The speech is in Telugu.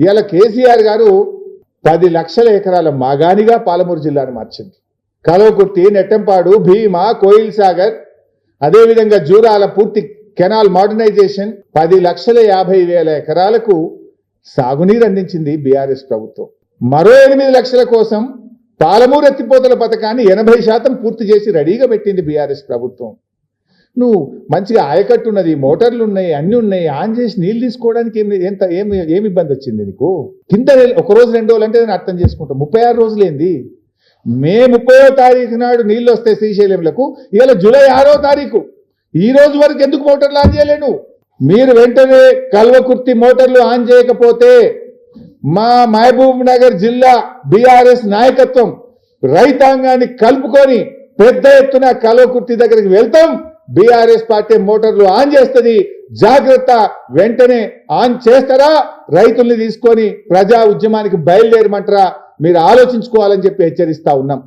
ఇవాళ కేసీఆర్ గారు పది లక్షల ఎకరాల మాగానిగా పాలమూరు జిల్లాను మార్చింది. కలవకుర్తి నెట్టంపాడు భీమా కోయిల్ సాగర్ అదేవిధంగా జూరాల పూర్తి కెనాల్ మోడర్నైజేషన్ పది లక్షల యాభై వేల ఎకరాలకు సాగునీరు అందించింది బీఆర్ఎస్ ప్రభుత్వం. మరో ఎనిమిది లక్షల కోసం పాలమూరు ఎత్తిపోతల పథకాన్ని ఎనభై శాతం పూర్తి చేసి రెడీగా పెట్టింది బీఆర్ఎస్ ప్రభుత్వం. నువ్వు మంచిగా ఆయకట్టు ఉన్నది మోటార్లు ఉన్నాయి అన్నీ ఉన్నాయి ఆన్ చేసి నీళ్ళు తీసుకోవడానికి ఏమి ఎంత ఏమి ఏమి ఇబ్బంది వచ్చింది నీకు? కింద ఒక రోజు రెండు రోజులు అంటే నేను అర్థం చేసుకుంటాం. ముప్పై ఆరు రోజులేంది మే ముప్పయో తారీఖు నాడు నీళ్ళు వస్తాయి శ్రీశైలంలకు. ఇవాళ జూలై ఆరో తారీఖు. ఈ రోజు వరకు ఎందుకు మోటార్లు ఆన్ చేయలేను మీరు వెంటనే కల్వకుర్తి మోటార్లు ఆన్ చేయకపోతే మా మహబూబ్ నగర్ జిల్లా బీఆర్ఎస్ నాయకత్వం రైతాంగాన్ని కలుపుకొని పెద్ద ఎత్తున కల్వకుర్తి దగ్గరికి వెళ్తాం. బీఆర్ఎస్ పార్టీ మోటార్లు ఆన్ చేస్తుంది. జాగ్రత్త వెంటనే ఆన్ చేస్తారా? రైతుల్ని తీసుకొని ప్రజా ఉద్యమానికి బయలుదేరమంటారా? మీరు ఆలోచించుకోవాలని చెప్పి హెచ్చరిస్తా ఉన్నాం.